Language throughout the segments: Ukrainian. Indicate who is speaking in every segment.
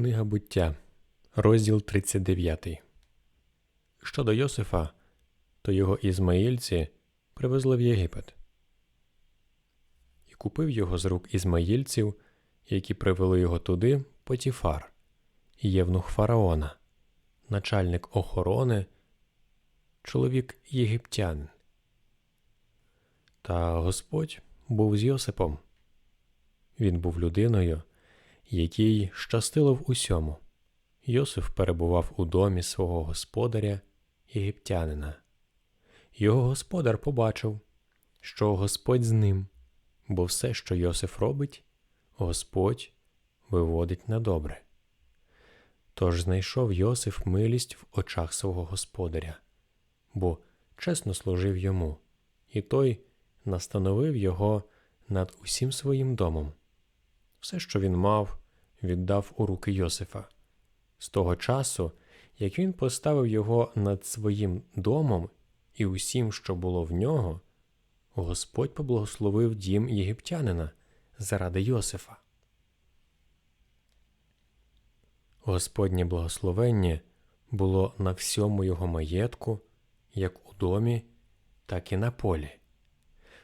Speaker 1: Книга буття, розділ 39. Щодо Йосифа, то його ізмаїльці привезли в Єгипет. І купив його з рук ізмаїльців, які привели його туди Потіфар, євнух фараона, начальник охорони, чоловік єгиптянин. Та Господь був з Йосипом. Він був людиною, якій щастило в усьому. Йосиф перебував у домі свого господаря єгиптянина. Його господар побачив, що Господь з ним, бо все, що Йосиф робить, Господь виводить на добре. Тож знайшов Йосиф милість в очах свого господаря, бо чесно служив йому, і той настановив його над усім своїм домом. Все, що він мав, віддав у руки Йосифа. З того часу, як він поставив його над своїм домом і усім, що було в нього, Господь поблагословив дім єгиптянина заради Йосифа. Господнє благословення було на всьому його маєтку, як у домі, так і на полі.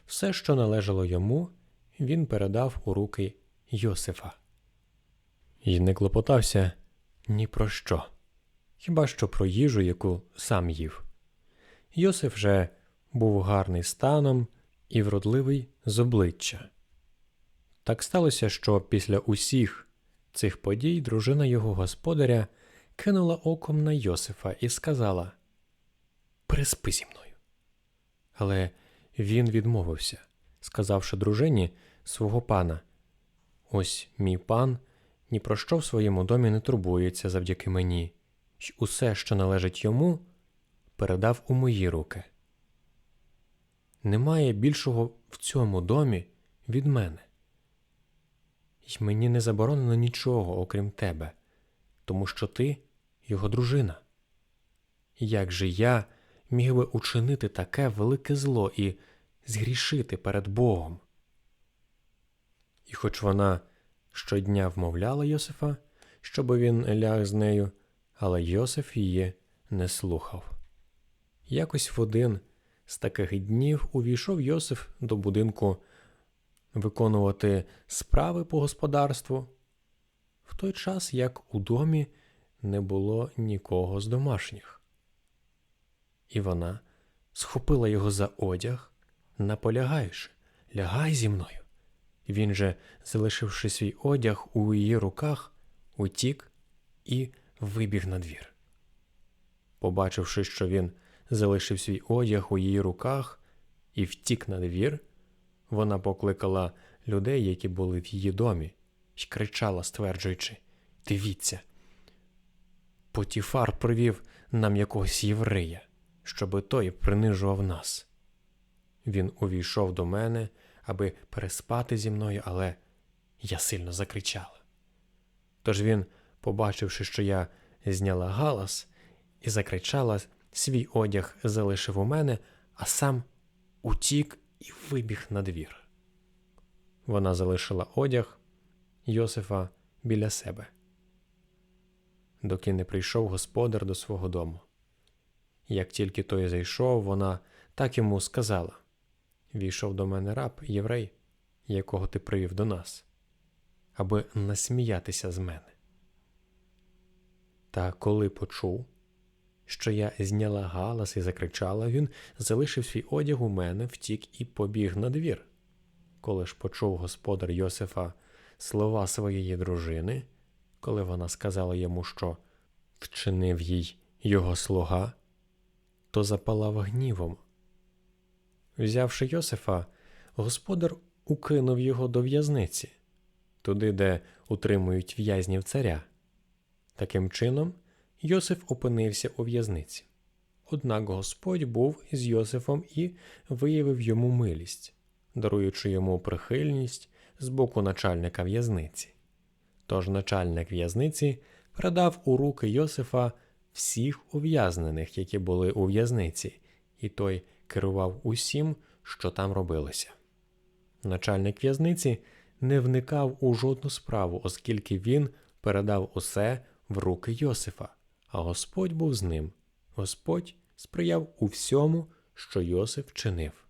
Speaker 1: Все, що належало йому, він передав у руки Йосифа. І не клопотався ні про що, хіба що про їжу, яку сам їв. Йосиф же був гарний станом і вродливий з обличчя. Так сталося, що після усіх цих подій дружина його господаря кинула оком на Йосифа і сказала Переспи зі мною. Але він відмовився, сказавши дружині свого пана Ось мій пан ні про що в своєму домі не турбується завдяки мені, й усе, що належить йому, передав у мої руки. Немає більшого в цьому домі від мене. Й мені не заборонено нічого, окрім тебе, тому що ти його дружина. Як же я міг би учинити таке велике зло і згрішити перед Богом? І хоч вона щодня вмовляла Йосифа, щоби він ляг з нею, але Йосиф її не слухав. Якось в один з таких днів увійшов Йосиф до будинку виконувати справи по господарству, в той час як у домі не було нікого з домашніх. І вона схопила його за одяг, наполягаючи лягай зі мною. Він же, залишивши свій одяг у її руках, утік і вибіг на двір. Побачивши, що він залишив свій одяг у її руках і втік на двір, вона покликала людей, які були в її домі, й кричала, стверджуючи Дивіться, Потіфар привів нам якогось єврея, щоби той принижував нас. Він увійшов до мене аби переспати зі мною, але я сильно закричала. Тож він, побачивши, що я зняла галас і закричала, свій одяг залишив у мене, а сам утік і вибіг на двір. Вона залишила одяг Йосифа біля себе, доки не прийшов господар до свого дому. Як тільки той зайшов, вона так йому сказала війшов до мене раб, єврей, якого ти привів до нас, аби насміятися з мене. Та коли почув, що я зняла галас і закричала, він залишив свій одяг у мене, втік і побіг на двір. Коли ж почув господар Йосифа слова своєї дружини, коли вона сказала йому, що вчинив їй його слуга, то запалав гнівом, Взявши Йосифа, господар укинув його до в'язниці, туди, де утримують в'язнів царя. Таким чином, Йосиф опинився у в'язниці. Однак Господь був із Йосифом і виявив йому милість, даруючи йому прихильність з боку начальника в'язниці. Тож начальник в'язниці передав у руки Йосифа всіх ув'язнених, які були у в'язниці, і той керував усім, що там робилося. Начальник в'язниці не вникав у жодну справу, оскільки він передав усе в руки Йосифа, а Господь був з ним. Господь сприяв у всьому, що Йосиф чинив.